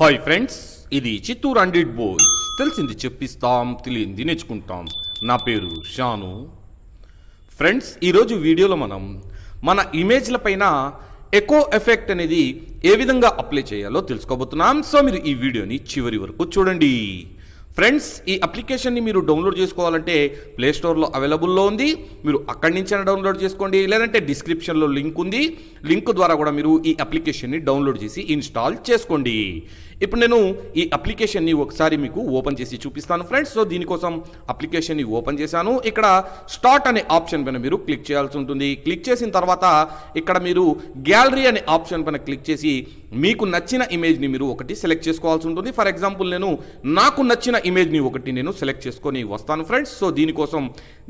Hi friends ఇది Chittoor hundred boys తెలిసింది చెప్పిస్తాం తెలియంది నేర్చుకుంటాం. నా పేరు షాను. ఫ్రెండ్స్ ఈరోజు వీడియోలో మనం మన ఇమేజ్ల పైన ఎకో ఎఫెక్ట్ అనేది ఏ విధంగా అప్లై చేయాలో తెలుసుకోబోతున్నాం. సో మీరు ఈ వీడియోని చివరి వరకు చూడండి. ఫ్రెండ్స్ ఈ అప్లికేషన్ని మీరు డౌన్లోడ్ చేసుకోవాలంటే ప్లే స్టోర్లో అవైలబుల్లో ఉంది. మీరు అక్కడి నుంచి డౌన్లోడ్ చేసుకోండి. లేదంటే డిస్క్రిప్షన్లో లింక్ ఉంది. లింక్ ద్వారా కూడా మీరు ఈ అప్లికేషన్ని డౌన్లోడ్ చేసి ఇన్స్టాల్ చేసుకోండి. ఇప్పుడు నేను ఈ అప్లికేషన్ని ఒకసారి మీకు ఓపెన్ చేసి చూపిస్తాను ఫ్రెండ్స్. సో దీనికోసం అప్లికేషన్ని ఓపెన్ చేశాను. ఇక్కడ స్టార్ట్ అనే ఆప్షన్ పైన మీరు క్లిక్ చేయాల్సి ఉంటుంది. క్లిక్ చేసిన తర్వాత ఇక్కడ మీరు గ్యాలరీ అనే ఆప్షన్ పైన క్లిక్ చేసి మీకు నచ్చిన ఇమేజ్ని మీరు ఒకటి సెలెక్ట్ చేసుకోవాల్సి ఉంటుంది. ఫర్ ఎగ్జాంపుల్ నేను నాకు నచ్చిన ఇమేజ్ని ఒకటి నేను సెలెక్ట్ చేసుకొని వస్తాను ఫ్రెండ్స్. సో దీనికోసం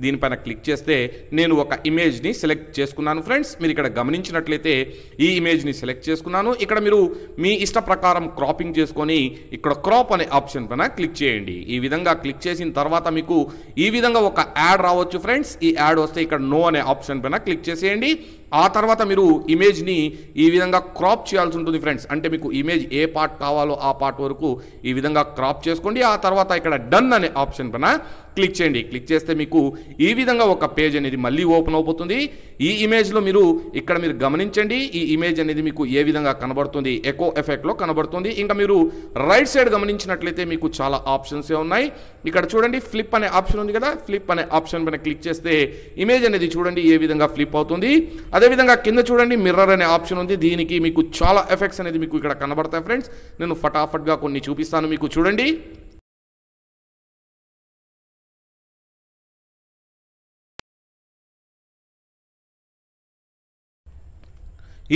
దీనిపైన క్లిక్ చేస్తే నేను ఒక ఇమేజ్ని సెలెక్ట్ చేసుకున్నాను ఫ్రెండ్స్ మీరు ఇక్కడ గమనించినట్లయితే ఈ ఇమేజ్ని సెలెక్ట్ చేసుకున్నాను. ఇక్కడ మీరు మీ ఇష్ట ప్రకారం క్రాపింగ్ చేసుకొని ఇక్కడ క్రాప్ అనే ఆప్షన్ పైన క్లిక్ చేయండి. ఈ విధంగా క్లిక్ చేసిన తర్వాత మీకు ఈ విధంగా ఒక యాడ్ రావచ్చు ఫ్రెండ్స్ ఈ యాడ్ వస్తే ఇక్కడ నో అనే ఆప్షన్ పైన క్లిక్ చేసేయండి. ఆ తర్వాత మీరు ఇమేజ్ని ఈ విధంగా క్రాప్ చేయాల్సి ఉంటుంది ఫ్రెండ్స్ అంటే మీకు ఇమేజ్ ఏ పార్ట్ కావాలో ఆ పార్ట్ వరకు ఈ విధంగా క్రాప్ చేసుకోండి. ఆ తర్వాత ఇక్కడ డన్ అనే ఆప్షన్ పైన క్లిక్ చేయండి. క్లిక్ చేస్తే మీకు ఈ విధంగా ఒక పేజ్ అనేది మళ్ళీ ఓపెన్ అవుతుంది. ఈ ఇమేజ్లో మీరు ఇక్కడ మీరు గమనించండి. ఈ ఇమేజ్ అనేది మీకు ఏ విధంగా కనబడుతుంది? ఎకో ఎఫెక్ట్లో కనబడుతుంది. ఇంకా మీరు రైట్ సైడ్ గమనించినట్లయితే మీకు చాలా ఆప్షన్స్ ఉన్నాయి. ఇక్కడ చూడండి ఫ్లిప్ అనే ఆప్షన్ ఉంది కదా. ఫ్లిప్ అనే ఆప్షన్ పైన క్లిక్ చేస్తే ఇమేజ్ అనేది చూడండి ఏ విధంగా ఫ్లిప్ అవుతుంది. అదేవిధంగా కింద చూడండి మిర్రర్ అనే ఆప్షన్ ఉంది. దీనికి మీకు చాలా ఎఫెక్ట్స్ అనేది మీకు ఇక్కడ కనబడతాయి ఫ్రెండ్స్ నేను ఫటాఫట్గా కొన్ని చూపిస్తాను మీకు. చూడండి.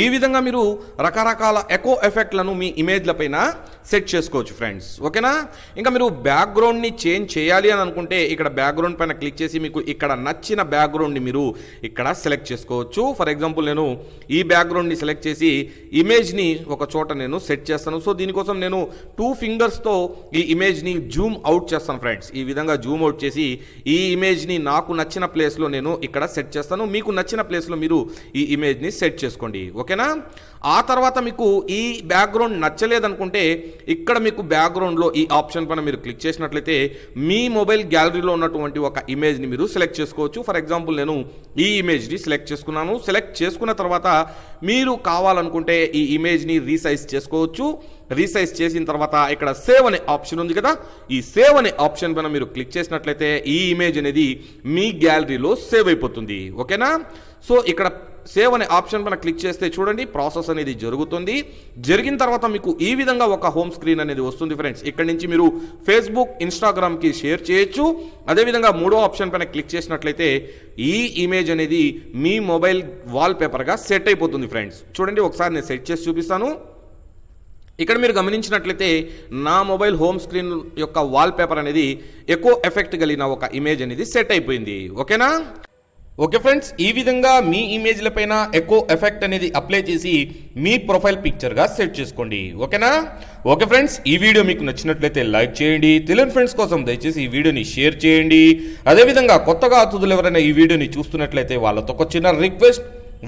ఈ విధంగా మీరు రకరకాల ఎకో ఎఫెక్ట్లను మీ ఇమేజ్లపైన సెట్ చేసుకోవచ్చు ఫ్రెండ్స్ ఓకేనా? ఇంకా మీరు బ్యాక్గ్రౌండ్ని చేంజ్ చేయాలి అని అనుకుంటే ఇక్కడ బ్యాక్గ్రౌండ్ పైన క్లిక్ చేసి మీకు ఇక్కడ నచ్చిన బ్యాక్గ్రౌండ్ని మీరు ఇక్కడ సెలెక్ట్ చేసుకోవచ్చు. ఫర్ ఎగ్జాంపుల్ నేను ఈ బ్యాక్గ్రౌండ్ని సెలెక్ట్ చేసి ఇమేజ్ని ఒక చోట నేను సెట్ చేస్తాను. సో దీనికోసం నేను టూ ఫింగర్స్తో ఈ ఇమేజ్ని జూమ్ అవుట్ చేస్తాను ఫ్రెండ్స్ ఈ విధంగా జూమ్ అవుట్ చేసి ఈ ఇమేజ్ని నాకు నచ్చిన ప్లేస్లో నేను ఇక్కడ సెట్ చేస్తాను. మీకు నచ్చిన ప్లేస్లో మీరు ఈ ఇమేజ్ని సెట్ చేసుకోండి. ఓకేనా? ఆ తర్వాత మీకు ఈ బ్యాక్గ్రౌండ్ నచ్చలేదనుకుంటే ఇక్కడ మీకు బ్యాక్గ్రౌండ్లో ఈ ఆప్షన్ పైన మీరు క్లిక్ చేసినట్లయితే మీ మొబైల్ గ్యాలరీలో ఉన్నటువంటి ఒక ఇమేజ్ని మీరు సెలెక్ట్ చేసుకోవచ్చు. ఫర్ ఎగ్జాంపుల్ నేను ఈ ఇమేజ్ని సెలెక్ట్ చేసుకున్నాను. సెలెక్ట్ చేసుకున్న తర్వాత మీరు కావాలనుకుంటే ఈ ఇమేజ్ని రీసైజ్ చేసుకోవచ్చు. రీసైజ్ చేసిన తర్వాత ఇక్కడ సేవ్ అనే ఆప్షన్ ఉంది కదా? ఈ సేవ్ అనే ఆప్షన్ పైన మీరు క్లిక్ చేసినట్లయితే ఈ ఇమేజ్ అనేది మీ గ్యాలరీలో సేవ్ అయిపోతుంది. ఓకేనా? సో ఇక్కడ సేవ్ అనే ఆప్షన్ పైన క్లిక్ చేస్తే చూడండి ప్రాసెస్ అనేది జరుగుతుంది. జరిగిన తర్వాత మీకు ఈ విధంగా ఒక హోమ్ స్క్రీన్ అనేది వస్తుంది ఫ్రెండ్స్. ఇక్కడ నుంచి మీరు ఫేస్బుక్ ఇన్స్టాగ్రామ్కి షేర్ చేయొచ్చు. అదేవిధంగా మూడో ఆప్షన్ పైన క్లిక్ చేసినట్లయితే ఈ ఇమేజ్ అనేది మీ మొబైల్ వాల్ పేపర్గా సెట్ అయిపోతుంది ఫ్రెండ్స్. చూడండి ఒకసారి నేను సెట్ చేసి చూపిస్తాను. ఇక్కడ మీరు గమనించినట్లయితే నా మొబైల్ హోమ్ స్క్రీన్ యొక్క వాల్ పేపర్ అనేది ఎక్కువ ఎఫెక్ట్ కలిగిన ఒక ఇమేజ్ అనేది సెట్ అయిపోయింది. ఓకేనా? ఓకే ఫ్రెండ్స్ ఈ విధంగా మీ ఇమేజ్ల పైన ఎక్కువ ఎఫెక్ట్ అనేది అప్లై చేసి మీ ప్రొఫైల్ పిక్చర్గా సెట్ చేసుకోండి. ఓకేనా? ఓకే ఫ్రెండ్స్ ఈ వీడియో మీకు నచ్చినట్లయితే లైక్ చేయండి. తెలియని ఫ్రెండ్స్ కోసం దయచేసి ఈ వీడియోని షేర్ చేయండి. అదేవిధంగా కొత్తగా అతిథులు ఎవరైనా ఈ వీడియోని చూస్తున్నట్లయితే వాళ్ళతో ఒక చిన్న రిక్వెస్ట్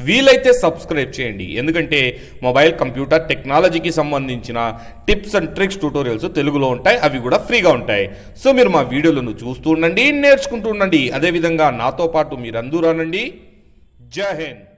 వీలైతే సబ్స్క్రైబ్ చేయండి. ఎందుకంటే మొబైల్ కంప్యూటర్ టెక్నాలజీకి సంబంధించిన టిప్స్ అండ్ ట్రిక్స్ ట్యూటోరియల్స్ తెలుగులో ఉంటాయి. అవి కూడా ఫ్రీగా ఉంటాయి. సో మీరు మా వీడియోలను చూస్తూ ఉండండి నేర్చుకుంటూ ఉండండి. అదేవిధంగా నాతో పాటు మీరందరూ రానండి. జై హింద్.